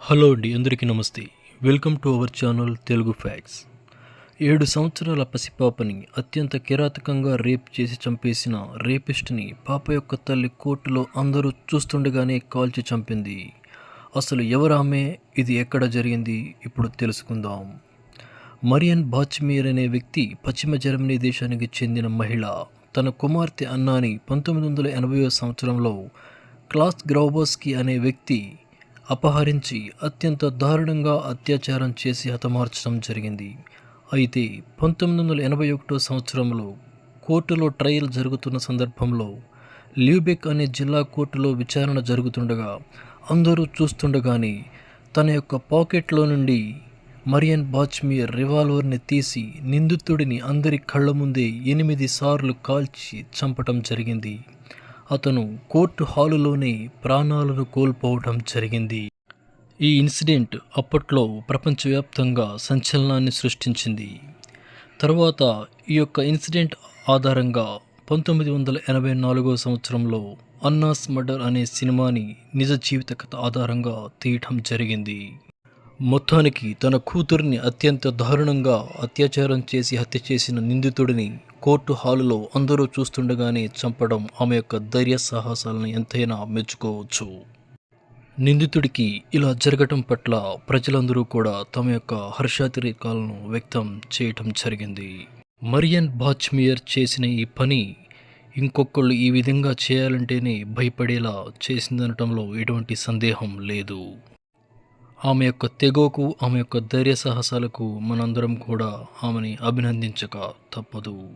Hello అండి అందరికీ నమస్తే. Welcome to our channel Telugu facts. ఏడు సంవత్సరాల పసిపాపని అత్యంత కిరాతకంగా రేప్ చేసి చంపేసిన రేపిస్ట్ని పాప యొక్క తల్లి కోర్టులో అందరూ చూస్తుండగానే కాల్చి చంపింది. అసలు ఎవరామె? ఇది ఎక్కడ జరిగింది? ఇప్పుడు తెలుసుకుందాం. మరియన్ బాచ్మీర్ అనే వ్యక్తి పశ్చిమ జర్మనీ దేశానికి చెందిన మహిళ. తన కుమార్తె అన్నాని పంతొమ్మిది వందల ఎనభై సంవత్సరంలో క్లాస్ గ్రౌబోస్కి అనే వ్యక్తి అపహరించి అత్యంత దారుణంగా అత్యాచారం చేసి హతమార్చడం జరిగింది. అయితే పంతొమ్మిది వందల ఎనభై ఒకటో సంవత్సరంలో కోర్టులో ట్రయల్ జరుగుతున్న సందర్భంలో ల్యూబెక్ అనే జిల్లా కోర్టులో విచారణ జరుగుతుండగా అందరూ చూస్తుండగానే తన యొక్క పాకెట్లో నుండి మరియన్ బాచ్మియర్ రివాల్వర్ని తీసి నిందితుడిని అందరి కళ్ళ ముందే ఎనిమిది సార్లు కాల్చి చంపటం జరిగింది. అతను కోర్టు హాలులోనే ప్రాణాలను కోల్పోవటం జరిగింది. ఈ ఇన్సిడెంట్ అప్పట్లో ప్రపంచవ్యాప్తంగా సంచలనాన్ని సృష్టించింది. తర్వాత ఈ యొక్క ఇన్సిడెంట్ ఆధారంగా పంతొమ్మిది వందల ఎనభై నాలుగో సంవత్సరంలో అన్నాస్ మర్డర్ అనే సినిమాని నిజ జీవిత కథ ఆధారంగా తీయటం జరిగింది. మొత్తానికి తన కూతుర్ని అత్యంత దారుణంగా అత్యాచారం చేసి హత్య చేసిన నిందితుడిని కోర్టు హాలులో అందరూ చూస్తుండగానే చంపడం ఆమె యొక్క ధైర్య సాహసాలను ఎంతైనా మెచ్చుకోవచ్చు. నిందితుడికి ఇలా జరగటం పట్ల ప్రజలందరూ కూడా తమ యొక్క హర్షాతిరేకాలను వ్యక్తం చేయటం జరిగింది. మరియన్ బాచ్మియర్ చేసిన ఈ పని ఇంకొకళ్ళు ఈ విధంగా చేయాలంటేనే భయపడేలా చేసిందనటంలో ఎటువంటి సందేహం లేదు. ఆమె యొక్క తెగోకు ఆమె యొక్క ధైర్య సాహసాలకు మనందరం కూడా ఆమెని అభినందించక తప్పదు.